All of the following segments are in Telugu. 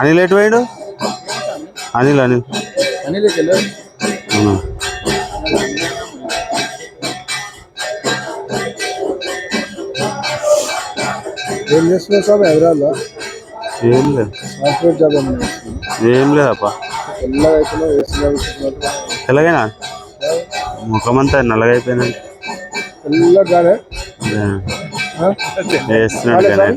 అనిల్ ఎటు పోయాడు? అనిల్ అనిల్. ఏం చేస్తున్నావు సార్ హైదరాబాద్లో? ఏం లేదు సాఫ్ట్వేర్ జాబ్ ఏం లేదప్ప. ఎల్లా అవుతున్నావు వేసిన అవుతున్నావు తెల్లగైనా ముఖమంతా నల్లగైపోయిందండి ఎల్లా గానే వేస్తున్నట్టు కానీ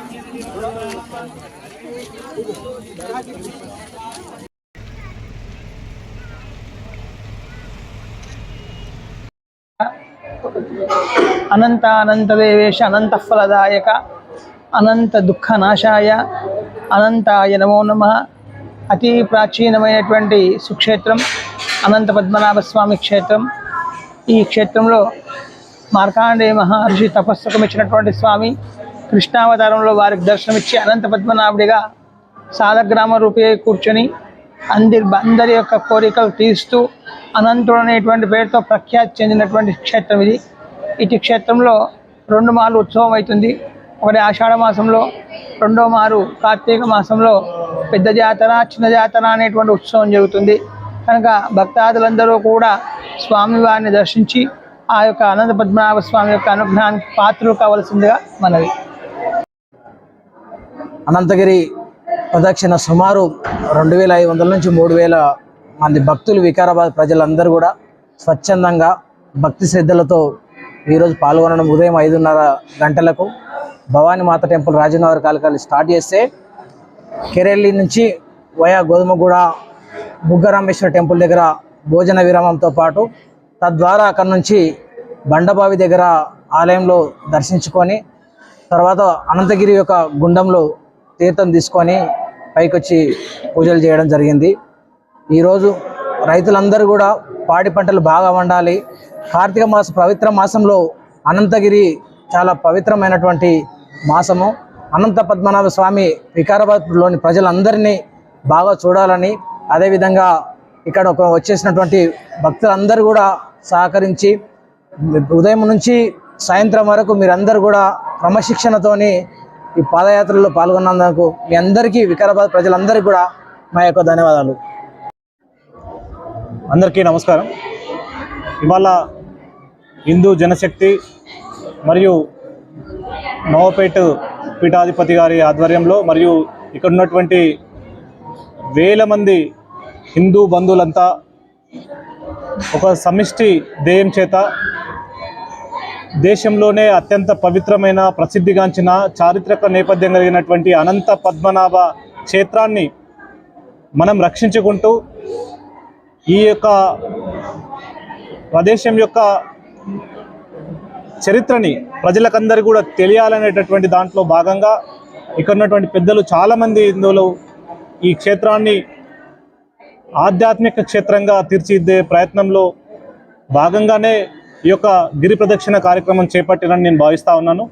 అనంత అనంతదేవేశ అనంత ఫలదాయక అనంత దుఃఖనాశాయ అనంతాయ నమో నమ. అతి ప్రాచీనమైనటువంటి సుక్షేత్రం అనంత పద్మనాభ స్వామి క్షేత్రం. ఈ క్షేత్రంలో మార్కాండేయ మహర్షి తపస్సుకమిచ్చినటువంటి స్వామి కృష్ణావతారంలో వారికి దర్శనమిచ్చి అనంత పద్మనాభుడిగా సాలగ్రామ రూపే కూర్చొని అందరి అందరి యొక్క కోరికలు తీరుస్తూ అనంతుడు అనేటువంటి పేరుతో ప్రఖ్యాతి చెందినటువంటి క్షేత్రం ఇది. ఇటు క్షేత్రంలో రెండు మార్లు ఉత్సవం అవుతుంది ఒకటి ఆషాఢ మాసంలో రెండో మారు కార్తీక మాసంలో పెద్ద జాతర చిన్న జాతర అనేటువంటి ఉత్సవం జరుగుతుంది. కనుక భక్తాదులందరూ కూడా స్వామివారిని దర్శించి ఆ యొక్క అనంత పద్మనాభ స్వామి యొక్క అనుగ్రహానికి పాత్రలు కావలసిందిగా మనవి. అనంతగిరి ప్రదక్షిణ సుమారు రెండు వేల ఐదు వందల నుంచి మూడు వేల మంది భక్తులు వికారాబాద్ ప్రజలందరూ కూడా స్వచ్ఛందంగా భక్తి శ్రద్ధలతో ఈరోజు పాల్గొనడం ఉదయం ఐదున్నర గంటలకు భవానీ మాత టెంపుల్ రాజనగర్ కాలకాలు స్టార్ట్ చేస్తే కెరెల్లి నుంచి వయా గోధుమగూడ బుగ్గరామేశ్వర టెంపుల్ దగ్గర భోజన విరామంతో పాటు తద్వారా అక్కడి నుంచి బండబావి దగ్గర ఆలయంలో దర్శించుకొని తర్వాత అనంతగిరి యొక్క గుండంలో తీర్థం తీసుకొని పైకొచ్చి పూజలు చేయడం జరిగింది. ఈరోజు రైతులందరూ కూడా పాడి పంటలు బాగా వండాలి. కార్తీక మాస పవిత్ర మాసంలో అనంతగిరి చాలా పవిత్రమైనటువంటి మాసము. అనంత పద్మనాభ స్వామి వికారాబాద్లోని ప్రజలందరినీ బాగా చూడాలని అదేవిధంగా ఇక్కడ ఒక వచ్చేసినటువంటి భక్తులందరూ కూడా సహకరించి ఉదయం నుంచి సాయంత్రం వరకు మీరందరూ కూడా క్రమశిక్షణతోని ఈ పాదయాత్రలో పాల్గొన్నందుకు మీ అందరికీ వికారాబాద్ ప్రజలందరికీ కూడా మా యొక్క ధన్యవాదాలు. అందరికీ నమస్కారం. ఇవాళ హిందూ జనశక్తి మరియు నవపేట పీఠాధిపతి గారి ఆధ్వర్యంలో మరియు ఇక్కడ ఉన్నటువంటి వేల మంది హిందూ బంధువులంతా ఒక సమిష్టి ధ్యేయం చేత దేశంలోనే అత్యంత పవిత్రమైన ప్రసిద్ధిగాంచిన చారిత్రక నేపథ్యం కలిగినటువంటి అనంత పద్మనాభ క్షేత్రాన్ని మనం రక్షించుకుంటూ ఈ యొక్క ప్రదేశం యొక్క చరిత్రని ప్రజలకందరికీ కూడా తెలియాలనేటటువంటి దాంట్లో భాగంగా ఇక్కడ ఉన్నటువంటి పెద్దలు చాలామంది ఇందులో ఈ క్షేత్రాన్ని ఆధ్యాత్మిక క్షేత్రంగా తీర్చిదిద్దే ప్రయత్నంలో భాగంగానే ఈ యొక్క గిరి ప్రదక్షిణ కార్యక్రమం చేపట్టారని నేను భావిస్తా ఉన్నాను.